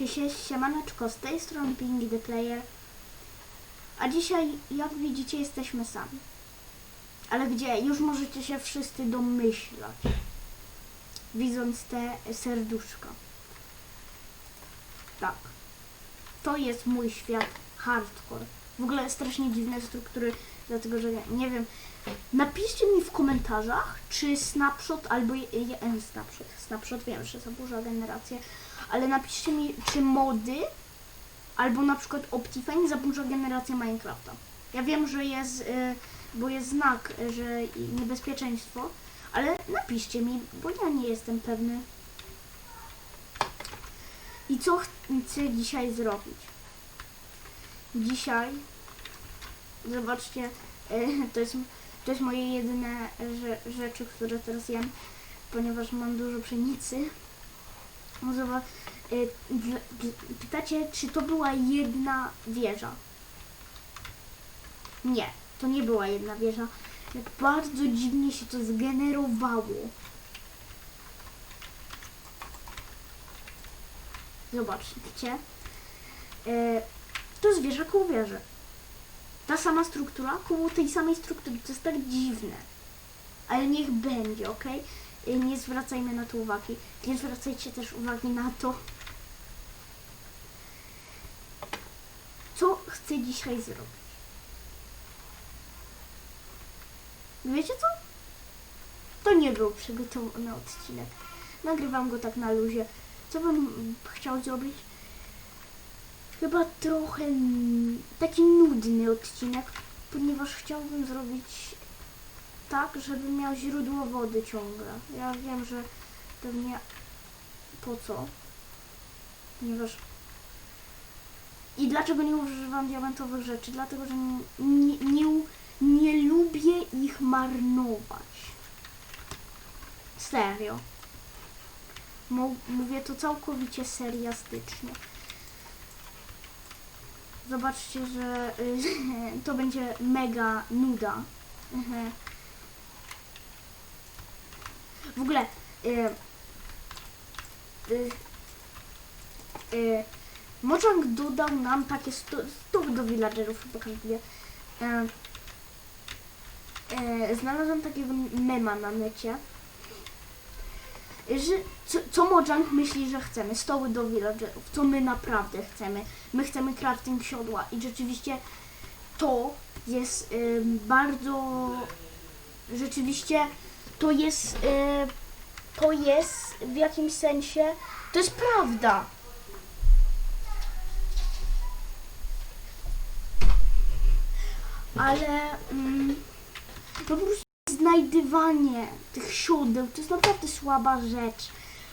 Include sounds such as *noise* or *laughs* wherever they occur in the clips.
Cześć, siemaneczko, z tej strony Ping the Player. A dzisiaj, jak widzicie, jesteśmy sami. Ale gdzie? Już możecie się wszyscy domyślać. Widząc te serduszka. Tak. To jest mój świat hardcore. W ogóle strasznie dziwne struktury, dlatego że nie wiem. Napiszcie mi w komentarzach, czy Snapshot albo e, Snapshot, Snapshot wiem, że zaburza generację, ale napiszcie mi, czy mody albo na przykład Optifine zaburza generację Minecrafta. Ja wiem, że jest, y, bo jest znak, y, że niebezpieczeństwo, ale napiszcie mi, bo ja nie jestem pewny. I co chcę dzisiaj zrobić? Dzisiaj, zobaczcie, to jest, to jest moje jedyne rze- rzeczy, które teraz jem, ponieważ mam dużo pszenicy. Zobacz, y, pytacie, czy to była jedna wieża? Nie, to nie była jedna wieża. Jak bardzo dziwnie się to zgenerowało. Zobaczcie. E, to jest wieża wieży. Ta sama struktura koło tej samej struktury. To jest tak dziwne. Ale niech będzie, ok? Nie zwracajmy na to uwagi. Nie zwracajcie też uwagi na to, co chcę dzisiaj zrobić. Wiecie co? To nie był przygotowany odcinek. Nagrywam go tak na luzie. Co bym chciał zrobić? Chyba trochę taki nudny odcinek, ponieważ chciałbym zrobić tak, żeby miał źródło wody ciągle. Ja wiem, że pewnie po co? Ponieważ i dlaczego nie używam diamentowych rzeczy? Dlatego, że nie, nie, nie, lubię ich marnować. Serio. Mówię to całkowicie seriastycznie. Zobaczcie, że y, *laughs* to będzie mega nuda. Mhm. W ogóle y, y, Mojang dodał nam takie stóp do villagerów, e, znalazłam takiego mema na necie, że co, co Mojang myśli, że chcemy? Stoły do villagerów, co my naprawdę chcemy? My chcemy crafting siodła i rzeczywiście to jest y, bardzo rzeczywiście to jest y, to jest w jakimś sensie to jest prawda. Ale mm, po prostu znajdywanie tych siodeł to jest naprawdę słaba rzecz,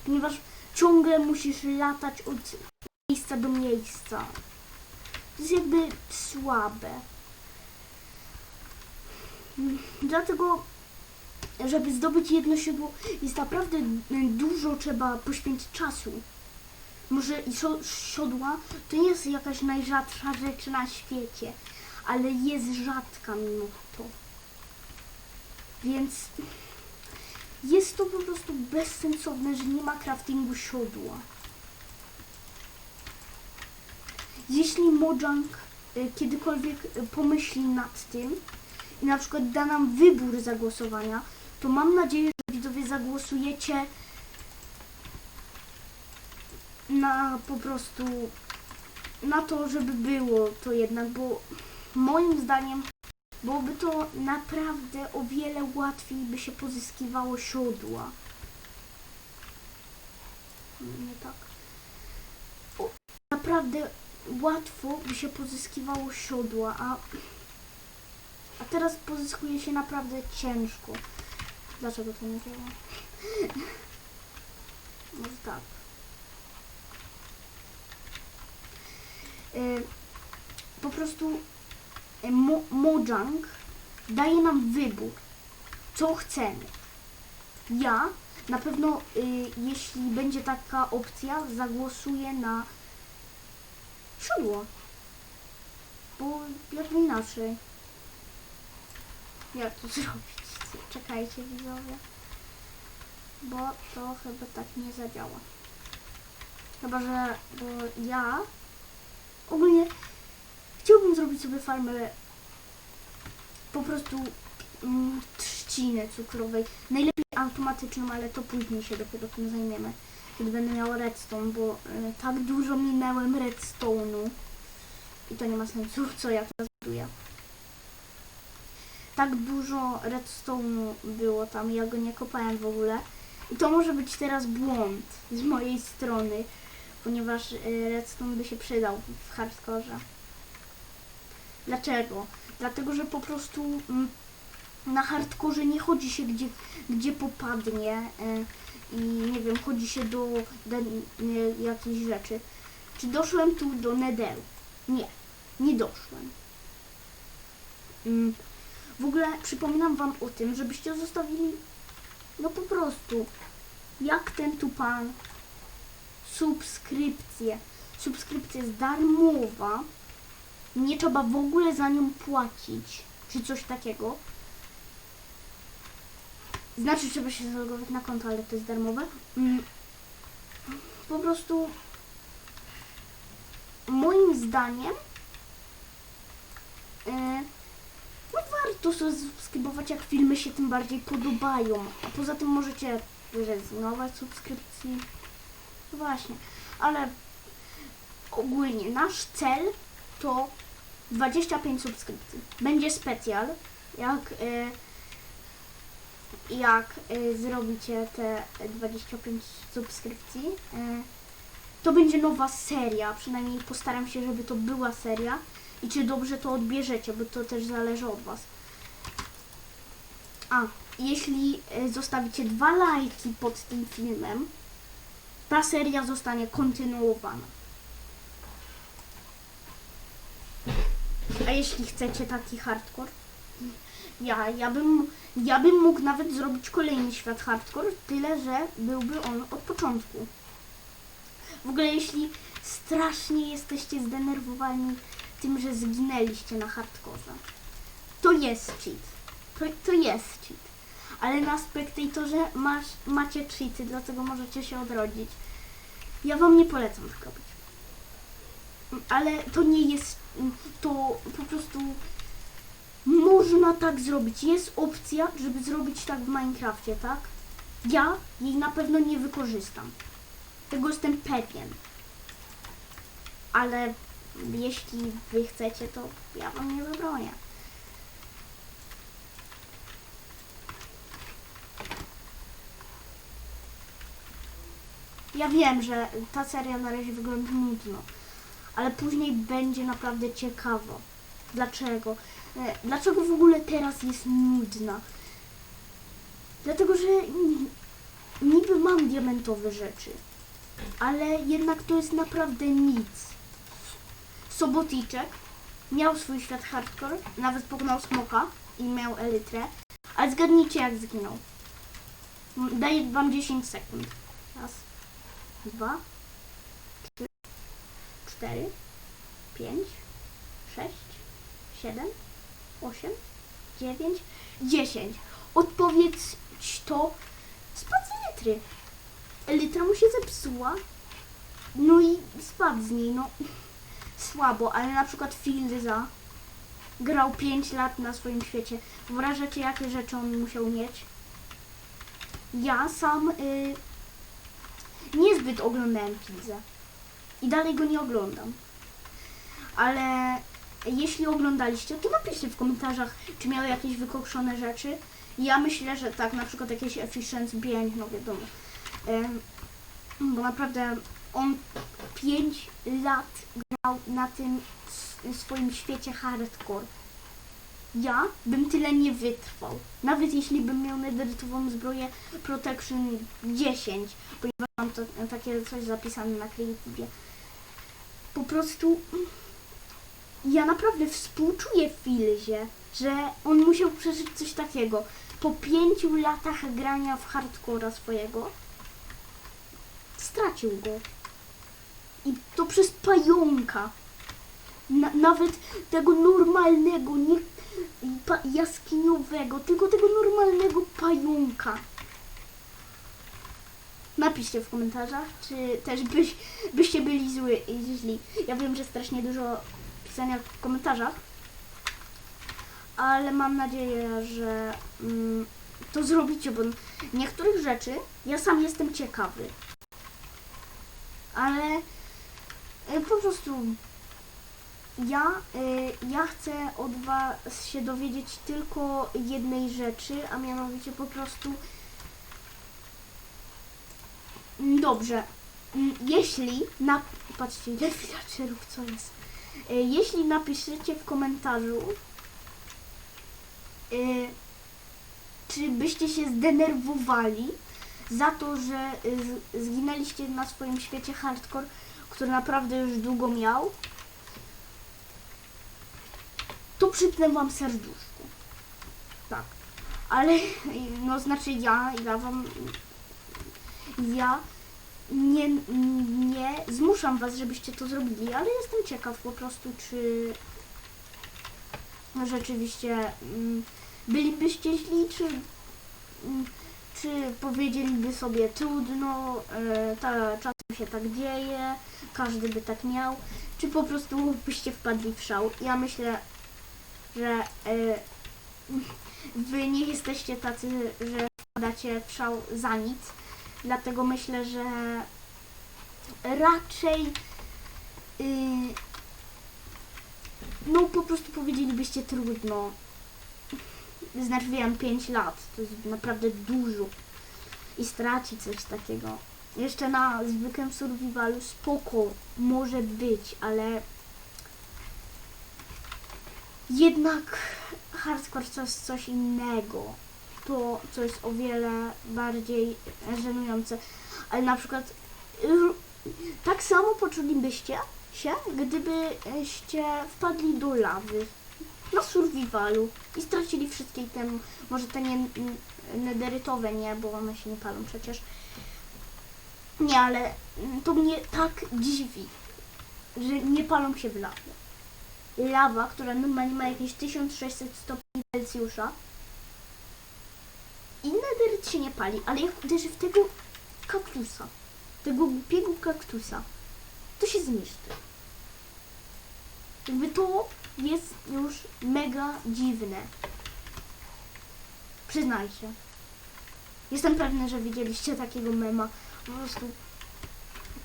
ponieważ ciągle musisz latać od miejsca do miejsca. To jest jakby słabe. Dlatego, żeby zdobyć jedno siodło, jest naprawdę dużo trzeba poświęcić czasu. Może siodła to nie jest jakaś najrzadsza rzecz na świecie, ale jest rzadka mimo to. Więc jest to po prostu bezsensowne, że nie ma craftingu siodła. Jeśli Mojang y, kiedykolwiek y, pomyśli nad tym i na przykład da nam wybór zagłosowania, to mam nadzieję, że widzowie zagłosujecie na po prostu na to, żeby było to jednak, bo moim zdaniem byłoby to naprawdę o wiele łatwiej by się pozyskiwało siodła. Nie tak. O, naprawdę łatwo by się pozyskiwało siodła, a, a teraz pozyskuje się naprawdę ciężko. Dlaczego to nie działa? Może *laughs* tak. Y, po prostu Mo- Mojang daje nam wybór, co chcemy. Ja na pewno, y, jeśli będzie taka opcja, zagłosuję na siodło. Bo jak inaczej. Jak to *laughs* zrobić? Czekajcie widzowie. Bo to chyba tak nie zadziała. Chyba, że bo ja ogólnie zrobić sobie farmę po prostu mm, trzciny cukrowej. Najlepiej automatyczną, ale to później się dopiero tym zajmiemy. Kiedy będę miała redstone, bo y, tak dużo minęłem redstone'u. I to nie ma sensu, *laughs* co ja teraz buduję. Tak dużo redstone'u było tam, ja go nie kopałem w ogóle. I to może być teraz błąd z mojej strony, ponieważ y, redstone by się przydał w hardkorze. Dlaczego? Dlatego, że po prostu mm, na hardkorze nie chodzi się gdzie, gdzie popadnie y, i nie wiem, chodzi się do, do y, jakiejś rzeczy. Czy doszłem tu do Netheru? Nie, nie doszłem. Mm, w ogóle przypominam wam o tym, żebyście zostawili no po prostu jak ten tu pan subskrypcję. Subskrypcja jest darmowa. Nie trzeba w ogóle za nią płacić, czy coś takiego. Znaczy, trzeba się zalogować na konto, ale to jest darmowe. Mm. Po prostu moim zdaniem e, no warto subskrybować, jak filmy się tym bardziej podobają. A poza tym możecie rezygnować z subskrypcji. No właśnie, ale ogólnie nasz cel to 25 subskrypcji. Będzie specjal, jak, y, jak y, zrobicie te 25 subskrypcji. Y, to będzie nowa seria, przynajmniej postaram się, żeby to była seria i czy dobrze to odbierzecie, bo to też zależy od Was. A, jeśli y, zostawicie dwa lajki pod tym filmem, ta seria zostanie kontynuowana. A jeśli chcecie taki hardcore, ja, ja, bym, ja bym mógł nawet zrobić kolejny świat hardcore, tyle że byłby on od początku. W ogóle jeśli strasznie jesteście zdenerwowani tym, że zginęliście na hardkorze, to jest cheat. To, to jest cheat. Ale na Spectatorze masz, macie cheaty, dlatego możecie się odrodzić. Ja wam nie polecam tak robić. Ale to nie jest, to po prostu można tak zrobić. Jest opcja, żeby zrobić tak w Minecrafcie, tak? Ja jej na pewno nie wykorzystam. Tego jestem pewien. Ale jeśli wy chcecie, to ja wam nie zabronię. Ja wiem, że ta seria na razie wygląda nudno, ale później będzie naprawdę ciekawo. Dlaczego? E, Dlaczego w ogóle teraz jest nudna? Dlatego, że ni- niby mam diamentowe rzeczy, ale jednak to jest naprawdę nic. Soboticzek miał swój świat hardcore, nawet pokonał smoka i miał elytrę, ale zgadnijcie jak zginął. Daję wam 10 sekund. Raz, dwa, 4, 5, 6, 7, 8, 9, 10. Odpowiedź to spadł z litry. Litra mu się zepsuła, no i spadł z niej, no słabo, ale na przykład Filza grał 5 lat na swoim świecie. Wyobrażacie, jakie rzeczy on musiał mieć? Ja sam y, niezbyt oglądałem pizzę i dalej go nie oglądam. Ale jeśli oglądaliście, to napiszcie w komentarzach, czy miały jakieś wykokszone rzeczy. Ja myślę, że tak, na przykład jakieś Efficiency 5, no wiadomo. Bo naprawdę on 5 lat grał na tym swoim świecie hardcore. Ja bym tyle nie wytrwał. Nawet jeśli bym miał nederytową zbroję Protection 10, ponieważ mam to, takie coś zapisane na Creative. Po prostu ja naprawdę współczuję Filzie, że on musiał przeżyć coś takiego. Po pięciu latach grania w hardcora swojego stracił go. I to przez pająka. Na, nawet tego normalnego, nie jaskiniowego, tylko tego normalnego pająka. Napiszcie w komentarzach, czy też byś, byście byli zły, źli. Ja wiem, że strasznie dużo pisania w komentarzach, ale mam nadzieję, że mm, to zrobicie, bo niektórych rzeczy ja sam jestem ciekawy. Ale y, po prostu ja, y, ja chcę od Was się dowiedzieć tylko jednej rzeczy, a mianowicie po prostu Dobrze. Mm, Jeśli na... Patrzcie, ile villagerów, co jest. Y, Jeśli napiszecie w komentarzu, y, czy byście się zdenerwowali za to, że y, zginęliście na swoim świecie hardcore, który naprawdę już długo miał, to przypnę wam serduszko. Tak. Ale, no znaczy ja, ja wam ja nie, nie zmuszam was, żebyście to zrobili, ale jestem ciekaw po prostu, czy rzeczywiście mm, bylibyście źli, czy, mm, czy powiedzieliby sobie trudno, e, ta, czasem się tak dzieje, każdy by tak miał, czy po prostu byście wpadli w szał. Ja myślę, że e, wy nie jesteście tacy, że wpadacie w szał za nic. Dlatego myślę, że raczej yy, no po prostu powiedzielibyście trudno. Znaczy wiem, 5 lat to jest naprawdę dużo i stracić coś takiego. Jeszcze na zwykłym survivalu spoko może być, ale jednak hardcore to jest coś innego to, co jest o wiele bardziej żenujące. Ale na przykład y, tak samo poczulibyście się, gdybyście wpadli do lawy na survivalu i stracili wszystkie ten, może te nie, nederytowe nie, bo one się nie palą przecież. Nie, ale to mnie tak dziwi, że nie palą się w lawie. Lawa, która normalnie ma jakieś 1600 stopni Celsjusza, i nederyt się nie pali, ale jak uderzy w tego kaktusa, tego głupiego kaktusa, to się zniszczy. Jakby to jest już mega dziwne. Przyznajcie. Jestem pewna, że widzieliście takiego mema. Po prostu.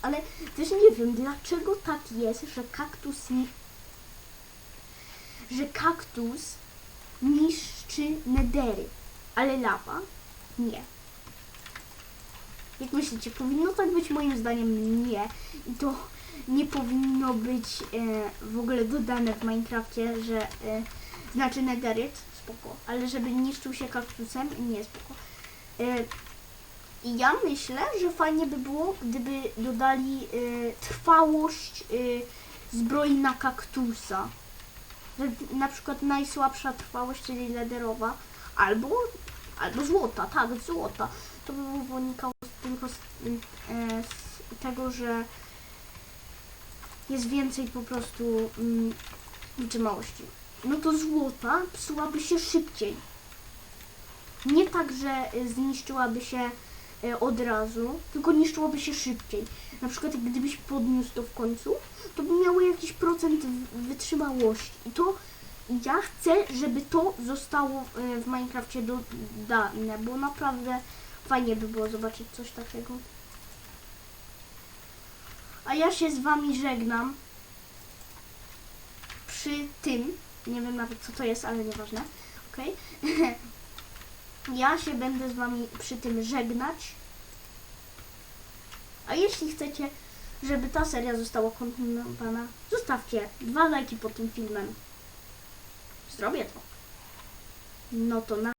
Ale też nie wiem, dlaczego tak jest, że kaktus ni- że kaktus niszczy nedery ale lawa nie. Jak myślicie, powinno tak być? Moim zdaniem nie. I to nie powinno być e, w ogóle dodane w Minecrafcie, że e, znaczy nederyt, spoko, ale żeby niszczył się kaktusem, nie spoko. E, I ja myślę, że fajnie by było, gdyby dodali e, trwałość e, zbroi na kaktusa. Na przykład najsłabsza trwałość, czyli lederowa, albo, albo złota, tak, złota. To by wynikało tylko z, e, z tego, że jest więcej po prostu mm, wytrzymałości. No to złota psułaby się szybciej. Nie tak, że e, zniszczyłaby się e, od razu, tylko niszczyłoby się szybciej. Na przykład gdybyś podniósł to w końcu, to by miało jakiś procent wytrzymałości. I to ja chcę, żeby to zostało e, w Minecrafcie dodane, bo naprawdę fajnie by było zobaczyć coś takiego. A ja się z wami żegnam przy tym, nie wiem nawet co to jest, ale nieważne, okej? *laughs* ja się będę z wami przy tym żegnać. A jeśli chcecie, żeby ta seria została kontynuowana, zostawcie dwa lajki pod tym filmem. Zrobię to. No to na